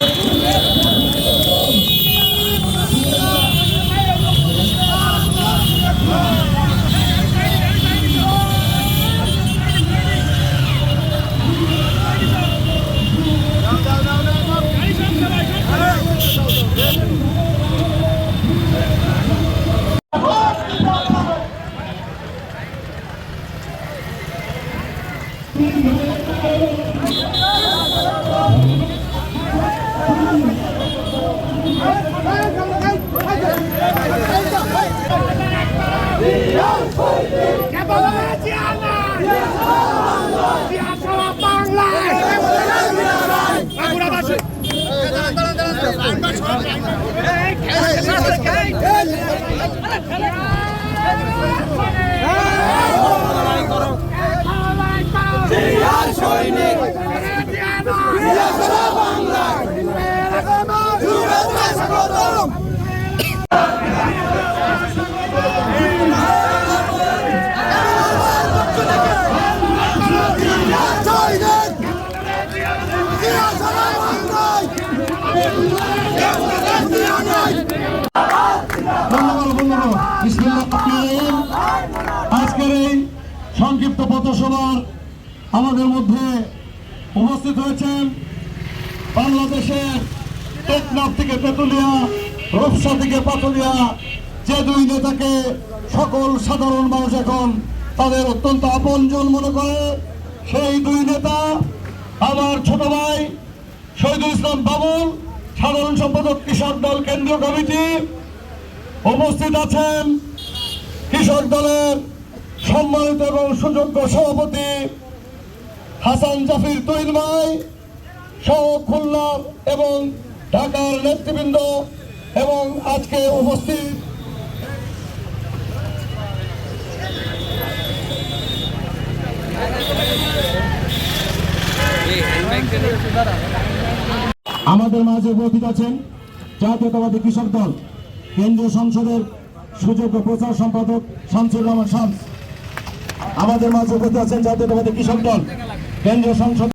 ধন্যবাদ বন্ধুগণ বিসমিল্লাহ রহমানির আজকের এই সংক্ষিপ্ত পথসভার আমাদের মধ্যে উপস্থিত হয়েছেন বাংলাদেশের টেকনাফ থেকে তেতুলিয়া, রূপসা থেকে পাতুলিয়া যে দুই নেতাকে সকল সাধারণ মানুষ এখন তাদের অত্যন্ত আপনজন মনে করে, সেই দুই নেতা, আমার ছোট ভাই শহীদুল ইসলাম বাবুল সাধারণ সম্পাদক কৃষক দল কেন্দ্রীয় কমিটি উপস্থিত আছেন কৃষক দলের সম্মানিত এবং সুযোগ্য সভাপতি হাসান জাফির তৈল ভাই, সহ খুলনার এবং ঢাকার নেতৃবৃন্দ এবং আজকে উপস্থিত আমাদের মাঝে উপস্থিত আছেন জাতীয়তাবাদী কৃষক দল, কেন্দ্রীয় সংসদের সুযোগ্য প্রচার সম্পাদক শামসুর রহমান শামস। আমাদের মাঝে উপস্থিত আছেন জাতীয়তাবাদী কৃষক দল, কেন্দ্রীয় সংসদ